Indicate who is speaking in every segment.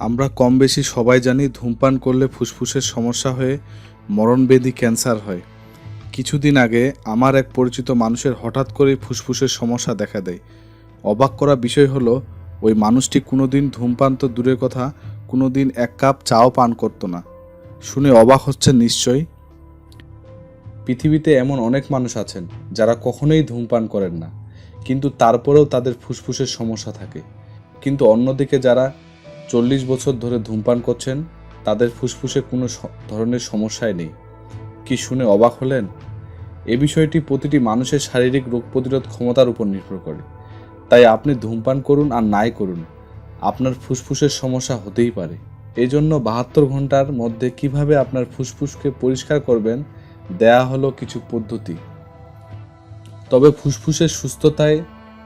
Speaker 1: আমরা কম বেশি সবাই জানি ধূমপান করলে ফুসফুসের সমস্যা হয়ে মরণবেদী ক্যান্সার হয়। কিছুদিন আগে আমার এক পরিচিত মানুষের হঠাৎ করেই ফুসফুসের সমস্যা দেখা দেয়। অবাক করা বিষয় হলো, ওই মানুষটি কোনোদিন ধূমপান তো দূরের কথা, কোনোদিন এক কাপ চাও পান করতো না। শুনে অবাক হচ্ছে নিশ্চয়ই। পৃথিবীতে এমন অনেক মানুষ আছেন, যারা কখনোই ধূমপান করেন না। কিন্তু তারপরেও তাদের ফুসফুসের সমস্যা থাকে। কিন্তু অন্যদিকে যারা চল্লিশ বছর ধরে ধূমপান করছেন, তাদের ফুসফুসে কোনো ধরনের সমস্যাই নেই। কি শুনে অবাক হলেন? এ বিষয়টি প্রতিটি মানুষের শারীরিক রোগ প্রতিরোধ ক্ষমতার উপর নির্ভর করে। তাই আপনি ধূমপান করুন আর নাই করুন, আপনার ফুসফুসের সমস্যা হতেই পারে। এই জন্য বাহাত্তর ঘণ্টার মধ্যে কীভাবে আপনার ফুসফুসকে পরিষ্কার করবেন, দেয়া হলো কিছু পদ্ধতি। তবে ফুসফুসের সুস্থতায়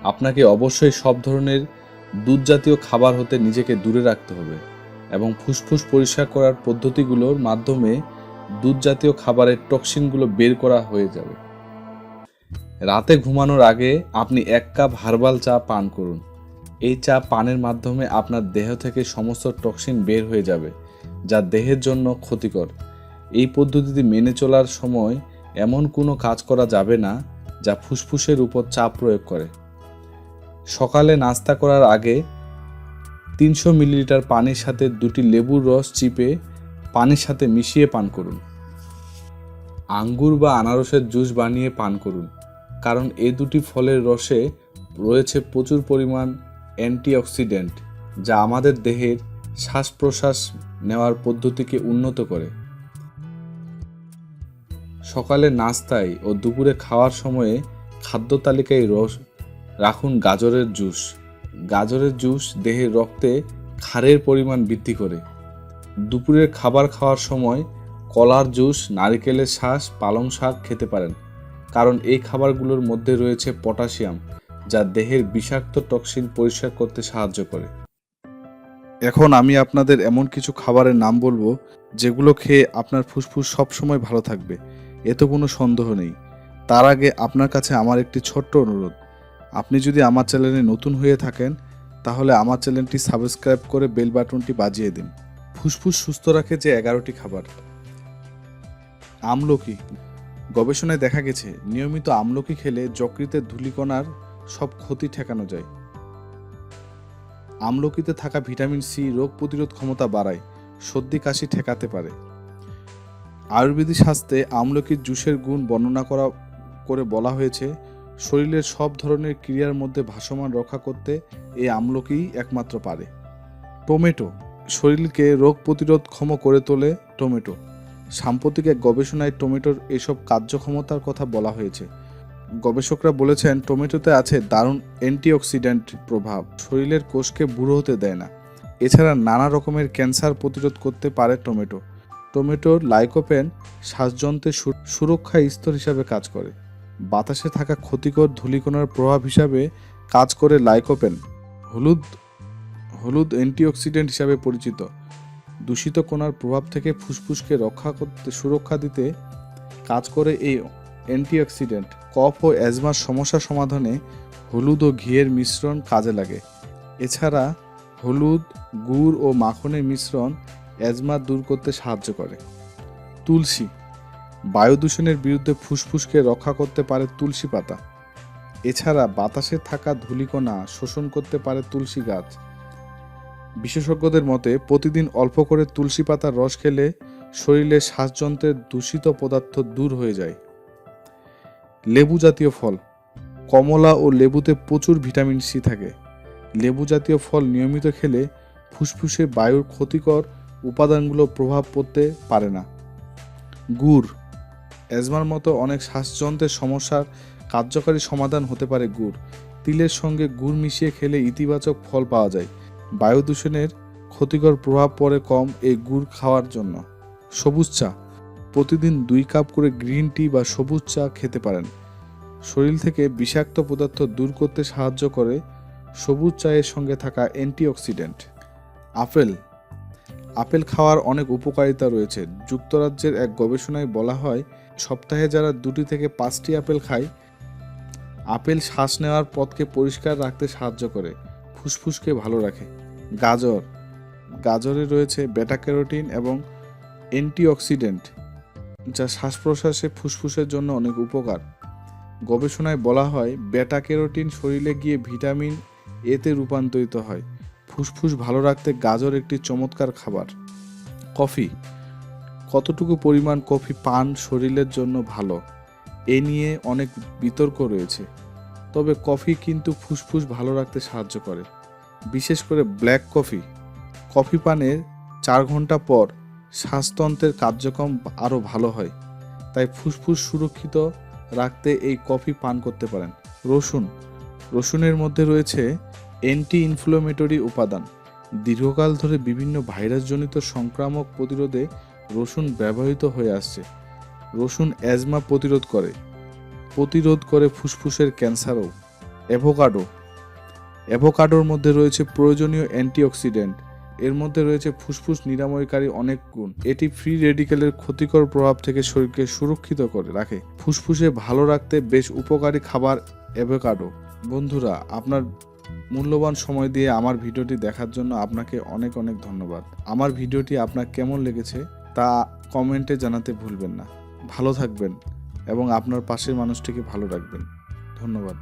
Speaker 1: আপনাকে অবশ্যই সব ধরনের দুধ জাতীয় খাবার হতে নিজেকে দূরে রাখতে হবে এবং ফুসফুস পরিষ্কার করার পদ্ধতিগুলোর মাধ্যমে দুধ জাতীয় খাবারের টক্সিনগুলো বের করা হয়ে যাবে। রাতে ঘুমানোর আগে আপনি এক কাপ হার্বাল চা পান করুন। এই চা পানের মাধ্যমে আপনার দেহ থেকে সমস্ত টক্সিন বের হয়ে যাবে, যা দেহের জন্য ক্ষতিকর। এই পদ্ধতিটি মেনে চলার সময় এমন কোনো কাজ করা যাবে না, যা ফুসফুসের উপর চাপ প্রয়োগ করে। সকালে নাস্তা করার আগে তিনশো মিলিলিটার পানির সাথে দুটি লেবুর রস চিপে পানির সাথে মিশিয়ে পান করুন। আঙ্গুর বা আনারসের জুস বানিয়ে পান করুন, কারণ এ দুটি ফলের রসে রয়েছে প্রচুর পরিমাণ অ্যান্টিঅক্সিডেন্ট, যা আমাদের দেহের শ্বাস প্রশ্বাস নেওয়ার পদ্ধতিকে উন্নত করে। সকালে নাস্তায় ও দুপুরে খাওয়ার সময়ে খাদ্য তালিকায় রস রাখুন গাজরের জুস। গাজরের জুস দেহের রক্তে ক্ষারের পরিমাণ বৃদ্ধি করে। দুপুরের খাবার খাওয়ার সময় কলার জুস, নারিকেলের শ্বাস, পালং শাক খেতে পারেন। কারণ এই খাবারগুলোর মধ্যে রয়েছে পটাশিয়াম, যা দেহের বিষাক্ত টক্সিন পরিষ্কার করতে সাহায্য করে। এখন আমি আপনাদের এমন কিছু খাবারের নাম বলব, যেগুলো খেয়ে আপনার ফুসফুস সবসময় ভালো থাকবে। এতে কোনো সন্দেহ নেই। তার আগে আপনার কাছে আমার একটি ছোট্ট অনুরোধ। আপনি যদি আমার চ্যানেলে নতুন হয়ে থাকেন, তাহলে আমার চ্যানেলটি সাবস্ক্রাইব করে বেল বাটনটি বাজিয়ে দিন। ফুসফুস সুস্থ রাখে যে এগারোটি খাবার। আমলকি। গবেষণায় দেখা গেছে, নিয়মিত আমলকি খেলে যকৃতের ধূলিকণার সব ক্ষতি ঠেকানো যায়। আমলকিতে থাকা ভিটামিন সি রোগ প্রতিরোধ ক্ষমতা বাড়ায়, সর্দি কাশি ঠেকাতে পারে। আয়ুর্বেদিক শাস্ত্রে আমলকির জুসের গুণ বর্ণনা করা, করে বলা হয়েছে শরীরের সব ধরনের ক্রিয়ার মধ্যে ভাসমান রক্ষা করতে এই আমলকিই একমাত্র পারে। টমেটো, শরীরকে রোগ প্রতিরোধ ক্ষম করে তোলে টমেটো। সাম্প্রতিক এক গবেষণায় টমেটোর এসব কার্যক্ষমতার কথা বলা হয়েছে। গবেষকরা বলেছেন, টমেটোতে আছে দারুণ অ্যান্টিঅক্সিডেন্ট প্রভাব। শরীরের কোষকে বুড়ো হতে দেয় না। এছাড়া নানা রকমের ক্যান্সার প্রতিরোধ করতে পারে টমেটো। টমেটোর লাইকোপেন শ্বাসযন্ত্রের সুরক্ষা স্তর হিসাবে কাজ করে। বাতাসে থাকা ক্ষতিকর ধূলিকণার প্রভাব হিসাবে কাজ করে লাইকোপেন, হলুদ হলুদ অ্যান্টিঅক্সিডেন্ট হিসাবে পরিচিত। দূষিত কণার প্রভাব থেকে ফুসফুসকে রক্ষা করতে, সুরক্ষা দিতে কাজ করে এই অ্যান্টিঅক্সিডেন্ট। কফ ও অ্যাজমার সমস্যা সমাধানে হলুদ ও ঘিয়ের মিশ্রণ কাজে লাগে। এছাড়া হলুদ, গুড় ও মাখনের মিশ্রণ অ্যাজমা দূর করতে সাহায্য করে। তুলসী বায়ু দূষণের বিরুদ্ধে ফুসফুসকে রক্ষা করতে পারে তুলসী পাতা। এছাড়া বাতাসে থাকা ধূলিকণা শোষণ করতে পারে তুলসী গাছ। বিশেষজ্ঞদের মতে, প্রতিদিন অল্প করে তুলসী পাতার রস খেলে শরীরে শ্বাসযন্ত্রের দূষিত পদার্থ দূর হয়ে যায়। লেবু জাতীয় ফল। কমলা ও লেবুতে প্রচুর ভিটামিন সি থাকে। লেবু জাতীয় ফল নিয়মিত খেলে ফুসফুসে বায়ুর ক্ষতিকর উপাদানগুলো প্রভাব পড়তে পারে না। গুড়। অ্যাজমার মতো অনেক শ্বাসযন্ত্রের সমস্যার কার্যকারী সমাধান হতে পারে গুড়। তিলের সঙ্গে গুড় মিশিয়ে খেলে ইতিবাচক ফল পাওয়া যায়। বায়ু দূষণের ক্ষতিকর প্রভাব পড়ে কম এই গুড় খাওয়ার জন্য। সবুজ চা। প্রতিদিন দুই কাপ করে গ্রিন টি বা সবুজ চা খেতে পারেন। শরীর থেকে বিষাক্ত পদার্থ দূর করতে সাহায্য করে সবুজ চায়ের সঙ্গে থাকা অ্যান্টিঅক্সিডেন্ট। আপেল। আপেল খাওয়ার অনেক উপকারিতা রয়েছে। যুক্তরাজ্যের এক গবেষণায় বলা হয়, সপ্তাহে যারা দুটি থেকে পাঁচটি আপেল খায়, আপেল শ্বাস নেওয়ার পথকে পরিষ্কার রাখতে সাহায্য করে, ফুসফুসকে ভালো রাখে। গাজর। গাজরে রয়েছে বেটা ক্যারোটিন এবং অ্যান্টিঅক্সিডেন্ট যা শ্বাস প্রশ্বাসে ফুসফুসের জন্য অনেক উপকার। গবেষণায় বলা হয় বেটা ক্যারোটিন শরীরে গিয়ে ভিটামিন এতে রূপান্তরিত হয়। ফুসফুস ভালো রাখতে গাজর একটি চমৎকার খাবার। কফি। কতটুকু পরিমাণ কফি পান শরীরের জন্য ভালো, এ নিয়ে অনেক বিতর্ক রয়েছে। তবে কফি কিন্তু ফুসফুস ভালো রাখতে সাহায্য করে। বিশেষ করে ব্ল্যাক কফি। কফি পানের চার ঘণ্টা পর শ্বাসতন্ত্রের কার্যক্রম আরও ভালো হয়। তাই ফুসফুস সুরক্ষিত রাখতে এই কফি পান করতে পারেন। রসুন। রসুনের মধ্যে রয়েছে অ্যান্টি ইনফ্লোমেটরি উপাদান। দীর্ঘকাল ধরে বিভিন্ন ভাইরাসজনিত সংক্রামক প্রতিরোধে রসুন ব্যবহৃত হয়ে আসছে। রসুন অ্যাজমা প্রতিরোধ করে। প্রতিরোধ করে ফুসফুসের ক্যান্সারও। অ্যাভোকাডো। অ্যাভোকাডোর মধ্যে রয়েছে প্রয়োজনীয় অ্যান্টিঅক্সিডেন্ট। এর মধ্যে রয়েছে ফুসফুস নিরাময়কারী অনেক গুণ। এটি ফ্রি রেডিকেলের ক্ষতিকর প্রভাব থেকে শরীরকে সুরক্ষিত করে রাখে। ফুসফুসে ভালো রাখতে বেশ উপকারী খাবার অ্যাভোকাডো। বন্ধুরা, আপনার মূল্যবান সময় দিয়ে আমার ভিডিওটি দেখার জন্য আপনাকে অনেক অনেক ধন্যবাদ। আমার ভিডিওটি আপনার কেমন লেগেছে তা কমেন্টে জানাতে ভুলবেন না। ভালো থাকবেন এবং আপনার পাশের মানুষটিকে ভালো রাখবেন। ধন্যবাদ।